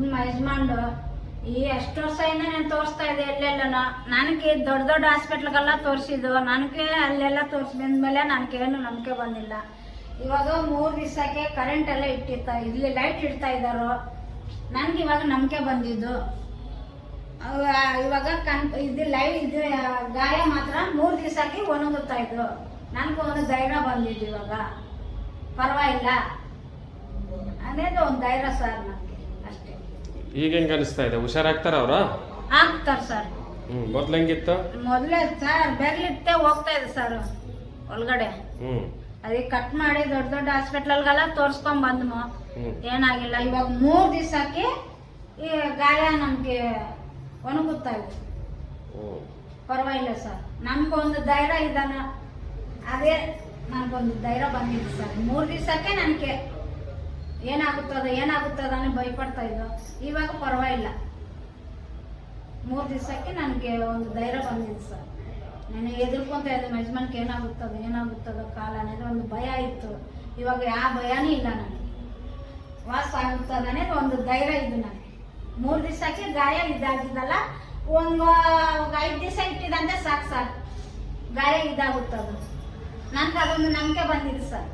ನಿಮ್ಮ ಯಜಮಾನ್ರು, ಈ ಎಷ್ಟು ವರ್ಷದಿಂದ ನಾನು ತೋರಿಸ್ತಾ ಇದ್ದೆ ಎಲ್ಲೆಲ್ಲನ ನನಗೆ ದೊಡ್ಡ ದೊಡ್ಡ ಹಾಸ್ಪಿಟ್ಲ್ಗೆಲ್ಲ ತೋರಿಸಿದ್ದು. ನನಗೆ ಅಲ್ಲೆಲ್ಲ ತೋರಿಸಿದ್ಮೇಲೆ ನನಗೇನು ನಂಬಿಕೆ ಬಂದಿಲ್ಲ. ಇವಾಗ ಮೂರು ದಿವಸಕ್ಕೆ ಕರೆಂಟ್ ಎಲ್ಲ ಇಟ್ಟಿರ್ತಾ, ಇಲ್ಲಿ ಲೈಟ್ ಇಡ್ತಾ ಇದ್ದಾರೋ ನನಗೆ ಇವಾಗ ನಂಬಿಕೆ ಬಂದಿದ್ದು. ಇವಾಗ ಕನ್ ಇದು ಲೈ ಇದು ಗಾಯ ಮಾತ್ರ ಮೂರು ದಿವಸಕ್ಕೆ ಒಣಗುತ್ತಾ ಇದ್ದು ನನಗೂ ಒಂದು ಧೈರ್ಯ ಬಂದಿದ್ದು ಇವಾಗ. ಪರವಾಗಿಲ್ಲ. ಅನ್ನೋದು ಒಂದು ಧೈರ್ಯ ಸರ್ ನನಗೆ, ಅಷ್ಟೇ. ಈಗ ಹೆಂಗ ಅನಿಸ್ತಾ ಇದೆ ಹುಷಾರಾಗ್ತಾರ ಅವ್ರ? ಆಗ್ತಾರೆ ಸರ್. ಹ್ಮ್ ಮೊದ್ಲ ಹೆಂಗಿತ್ತು? ಮೊದಲೇ ಸರ್ ಬೆರ್ಲಿಟ್ಟೆ ಹೋಗ್ತಾ ಇದೆ ಸರ್ ಒಳಗಡೆ. ಹ್ಮ್. ಅದಕ್ಕೆ ಕಟ್ ಮಾಡಿ ದೊಡ್ಡ ದೊಡ್ಡ ಹಾಸ್ಪಿಟ್ಲ್ಗೆಲ್ಲ ತೋರಿಸ್ಕೊಂಡ್ ಬಂದ್ಮೋ ಹ್ಮ್. ಏನಾಗಿಲ್ಲ ಇವಾಗ ಮೂರು ದಿವಸಕ್ಕೆ ಈ ಗಾಯ ನಮ್ಗೆ ಒಣಗುತ್ತಾ ಇದೆ. ಹ್ಮ್. ಪರವಾಗಿಲ್ಲ ಸರ್. ನಮ್ಗೊಂದು ಧೈರ್ಯ ಇದಾನ. ಅದೇ ನನಗೊಂದು ಧೈರ್ಯ ಬಂದಿದೆ ಸರ್. ಮೂರು ದಿವಸಕ್ಕೆ ನನಗೆ ಏನಾಗುತ್ತದ ಏನಾಗುತ್ತದ ಅನ್ನೋ ಭಯಪಡ್ತಾ ಇದ್ದೋ ಇವಾಗ ಪರವಾಗಿಲ್ಲ. ಮೂರು ದಿವಸಕ್ಕೆ ನನಗೆ ಒಂದು ಧೈರ್ಯ ಬಂದಿದೆ ಸರ್. ನಾನು ಎದುರ್ಕೊಂತ ಇದ್ದೆ ಯಜಮಾನ್ಗೆ ಏನಾಗುತ್ತದ ಏನಾಗುತ್ತದ ಕಾಲ ಅನ್ನೋದು ಒಂದು ಭಯ ಇತ್ತು. ಇವಾಗ ಯಾವ ಭಯನೂ ಇಲ್ಲ ನನಗೆ. ವಾಸ ಆಗುತ್ತದ ಅನ್ನೋದು ಒಂದು ಧೈರ್ಯ ಇದು ನನಗೆ. ಮೂರು ದಿವಸಕ್ಕೆ ಗಾಯ ಇದಾಗಿದ್ದಲ್ಲ, ಒಂದು ಐದು ದಿವಸ ಇಟ್ಟಿದಂತೆ ಸಾಕು ಸಾಕು. ಗಾಯ ಇದಾಗುತ್ತದು ನನಗೆ ಅದೊಂದು ನಂಬಿಕೆ ಬಂದಿದೆ ಸರ್.